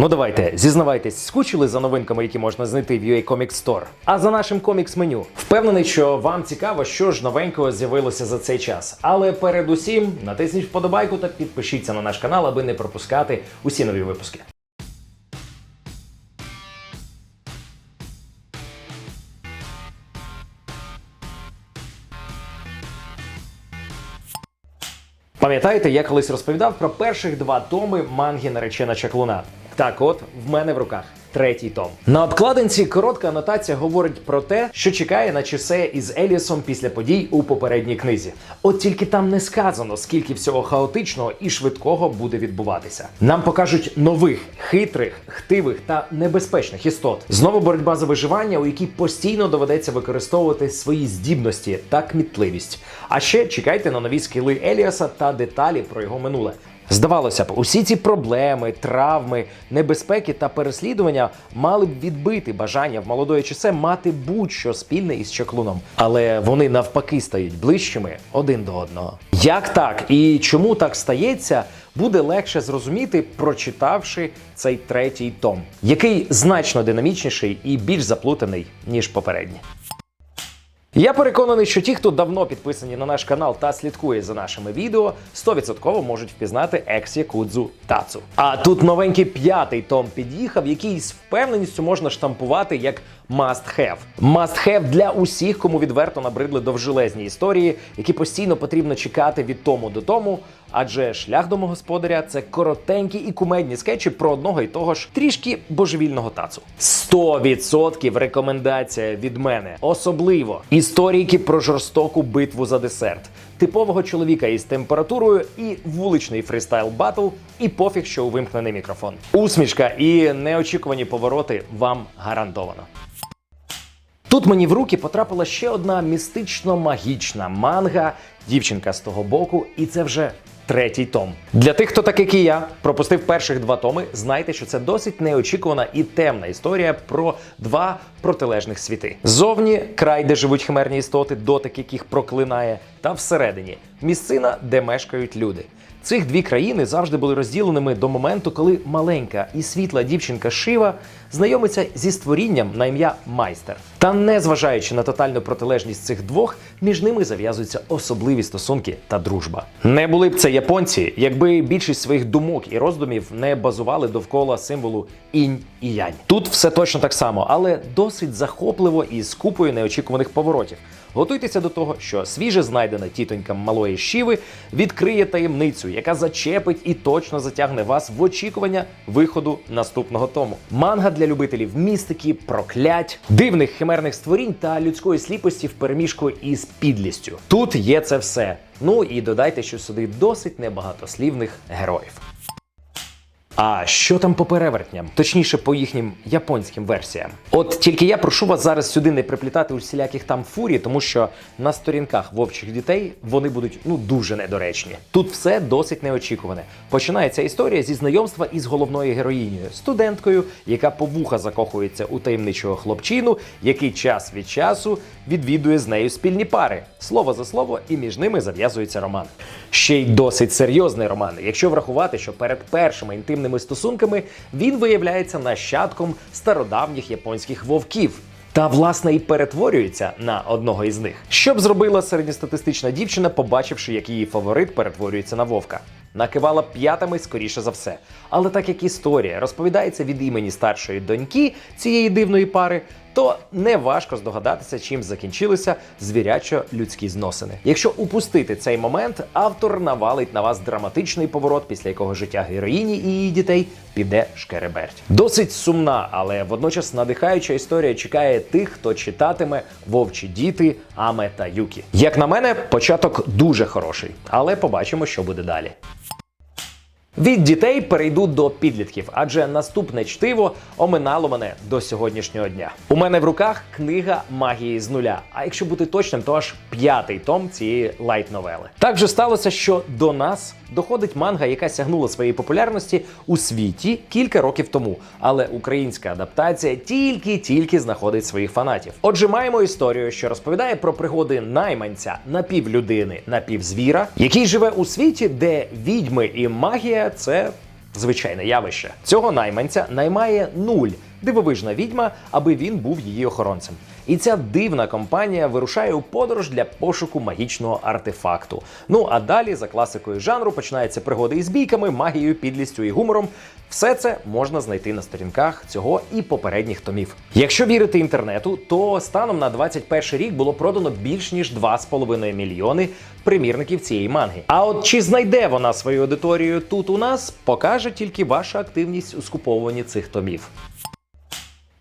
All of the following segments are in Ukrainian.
Ну давайте, зізнавайтесь, скучили за новинками, які можна знайти в UA Comics Store? А за нашим комікс меню. Впевнений, що вам цікаво, що ж новенького з'явилося за цей час. Але передусім натисніть вподобайку та підпишіться на наш канал, аби не пропускати усі нові випуски. Пам'ятаєте, я колись розповідав про перших два томи манги наречена чаклуна. Так, от в мене в руках третій том. На обкладинці коротка анотація говорить про те, що чекає на часе із Еліасом після подій у попередній книзі. От тільки там не сказано, скільки всього хаотичного і швидкого буде відбуватися. Нам покажуть нових, хитрих, хтивих та небезпечних істот. Знову боротьба за виживання, у якій постійно доведеться використовувати свої здібності та кмітливість. А ще чекайте на нові скіли Еліаса та деталі про його минуле. Здавалося б, усі ці проблеми, травми, небезпеки та переслідування мали б відбити бажання в молодої часе мати будь-що спільне із чаклуном, але вони навпаки стають ближчими один до одного. Як так і чому так стається, буде легше зрозуміти, прочитавши цей третій том, який значно динамічніший і більш заплутаний ніж попередній. Я переконаний, що ті, хто давно підписані на наш канал та слідкує за нашими відео, 100% можуть впізнати ексікудзу Тацу. А тут новенький п'ятий том під'їхав, який з впевненістю можна штампувати як must have. Must have для усіх, кому відверто набридли довжелезні історії, які постійно потрібно чекати від тому до тому. Адже шлях домогосподаря це коротенькі і кумедні скетчі про одного і того ж трішки божевільного тацу. 100% рекомендація від мене. Особливо історійки про жорстоку битву за десерт, типового чоловіка із температурою і вуличний фристайл батл, і пофіг, що увимкнений мікрофон. Усмішка і неочікувані повороти вам гарантовано. Тут мені в руки потрапила ще одна містично-магічна манга, дівчинка з того боку, і це вже третій том. Для тих, хто так як і я, пропустив перших два томи, знайте, що це досить неочікувана і темна історія про два протилежних світи. Зовні край, де живуть химерні істоти, дотик яких проклинає, та всередині місцина, де мешкають люди. Цих дві країни завжди були розділеними до моменту, коли маленька і світла дівчинка Шива знайомиться зі створінням на ім'я майстер. Та незважаючи на тотальну протилежність цих двох, між ними зав'язуються особливі стосунки та дружба. Не були б це японці, якби більшість своїх думок і роздумів не базували довкола символу інь і янь. Тут все точно так само, але досить захопливо і з купою неочікуваних поворотів. Готуйтеся до того, що свіже знайдена тітонька малої Шіви відкриє таємницю, яка зачепить і точно затягне вас в очікування виходу наступного тому. Манга для любителів містики, проклять, дивних химерних створінь та людської сліпості в переміжку із підлістю. Тут є це все. Ну і додайте, що сюди досить небагатослівних героїв. А що там по перевертням? Точніше, по їхнім японським версіям. От тільки я прошу вас зараз сюди не приплітати усіляких там фурі, тому що на сторінках вовчих дітей вони будуть ну дуже недоречні. Тут все досить неочікуване. Починається історія зі знайомства із головною героїнею, студенткою, яка по вуха закохується у таємничого хлопчину, який час від часу відвідує з нею спільні пари. Слово за слово, і між ними зав'язується роман. Ще й досить серйозний роман, якщо врахувати, що перед першими інтимними стосунками він виявляється нащадком стародавніх японських вовків. Та власне і перетворюється на одного із них. Що б зробила середньостатистична дівчина, побачивши, як її фаворит перетворюється на вовка? Накивала п'ятами скоріше за все. Але так як історія розповідається від імені старшої доньки цієї дивної пари, то не важко здогадатися, чим закінчилися звірячо-людські зносини. Якщо упустити цей момент, автор навалить на вас драматичний поворот, після якого життя героїні і її дітей піде шкереберть. Досить сумна, але водночас надихаюча історія чекає тих, хто читатиме вовчі діти, Аме та Юкі. Як на мене, початок дуже хороший, але побачимо, що буде далі. Від дітей перейду до підлітків, адже наступне чтиво оминало мене до сьогоднішнього дня. У мене в руках книга магії з нуля. А якщо бути точним, то аж п'ятий том цієї лайт-новели. Так вже сталося, що до нас доходить манга, яка сягнула своєї популярності у світі кілька років тому. Але українська адаптація тільки-тільки знаходить своїх фанатів. Отже, маємо історію, що розповідає про пригоди найманця напівлюдини, напівзвіра, який живе у світі, де відьми і магія це звичайне явище. Цього найманця наймає нуль. Дивовижна відьма, аби він був її охоронцем. І ця дивна компанія вирушає у подорож для пошуку магічного артефакту. Ну а далі, за класикою жанру, починаються пригоди із бійками, магією, підлістю і гумором. Все це можна знайти на сторінках цього і попередніх томів. Якщо вірити інтернету, то станом на 21 рік було продано більш ніж 2,5 мільйони примірників цієї манги. А от чи знайде вона свою аудиторію тут у нас, покаже тільки ваша активність у скуповуванні цих томів.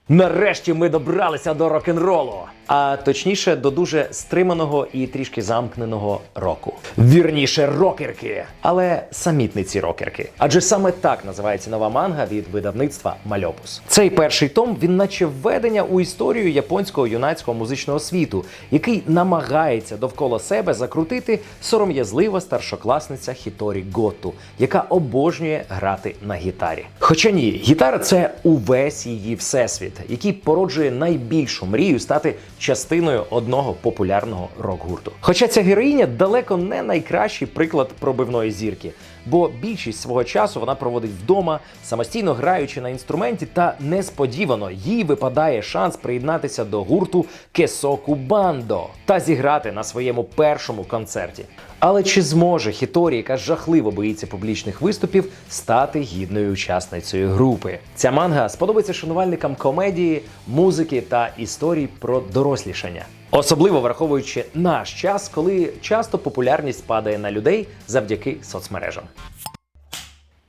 Нарешті ми добралися до рок-н-ролу, а точніше до дуже стриманого і трішки замкненого року. Вірніше, рокерки, але самітниці рокерки. Адже саме так називається нова манга від видавництва Мальопус. Цей перший том він наче введення у історію японського юнацького музичного світу, який намагається довкола себе закрутити сором'язлива старшокласниця Хіторі Готту, яка обожнює грати на гітарі. Хоча ні, гітара це увесь її всесвіт, який породжує найбільшу мрію стати частиною одного популярного рок-гурту. Хоча ця героїня далеко не найкращий приклад пробивної зірки, бо більшість свого часу вона проводить вдома, самостійно граючи на інструменті, та несподівано їй випадає шанс приєднатися до гурту Кесоку Бандо та зіграти на своєму першому концерті. Але чи зможе Хіторі, яка жахливо боїться публічних виступів, стати гідною учасницею групи? Ця манга сподобається шанувальникам комедії, музики та історій про дорослішання. Особливо враховуючи наш час, коли часто популярність падає на людей завдяки соцмережам.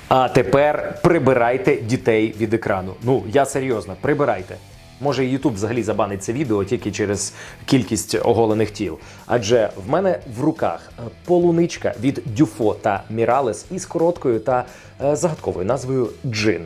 А тепер прибирайте дітей від екрану. Ну я серйозно, прибирайте. Може, Ютуб взагалі забанить це відео тільки через кількість оголених тіл. Адже в мене в руках е, полуничка від Дюфо та Міралес із короткою та е, загадковою назвою Джин.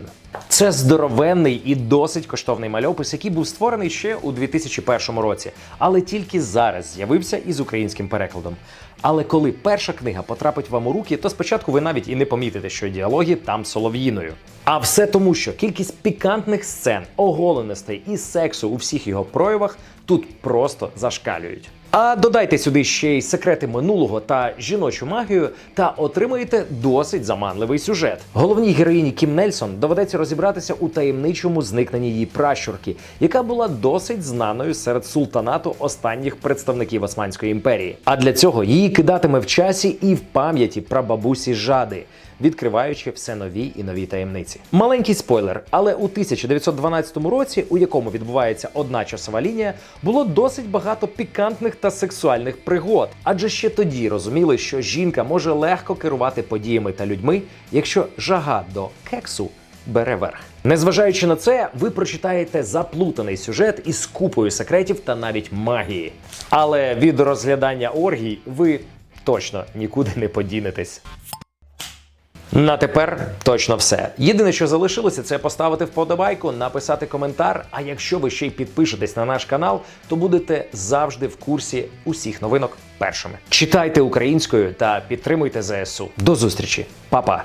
Це здоровенний і досить коштовний мальопис, який був створений ще у 2001 році, але тільки зараз з'явився із українським перекладом. Але коли перша книга потрапить вам у руки, то спочатку ви навіть і не помітите, що діалоги там солов'їною. А все тому, що кількість пікантних сцен, оголеностей і сексу у всіх його проявах тут просто зашкалюють. А додайте сюди ще й секрети минулого та жіночу магію, та отримаєте досить заманливий сюжет. Головній героїні Кім Нельсон доведеться розібратися у таємничому зникненні її пращурки, яка була досить знаною серед султанату останніх представників Османської імперії. А для цього її кидатиме в часі і в пам'яті прабабусі Жади. Відкриваючи все нові і нові таємниці. Маленький спойлер, але у 1912 році, у якому відбувається одна часова лінія, було досить багато пікантних та сексуальних пригод. Адже ще тоді розуміли, що жінка може легко керувати подіями та людьми, якщо жага до кексу бере верх. Незважаючи на це, ви прочитаєте заплутаний сюжет із купою секретів та навіть магії. Але від розглядання оргій ви точно нікуди не подінетесь. На тепер точно все. Єдине, що залишилося, це поставити вподобайку, написати коментар. А якщо ви ще й підпишетесь на наш канал, то будете завжди в курсі усіх новинок першими. Читайте українською та підтримуйте ЗСУ. До зустрічі, Па-па!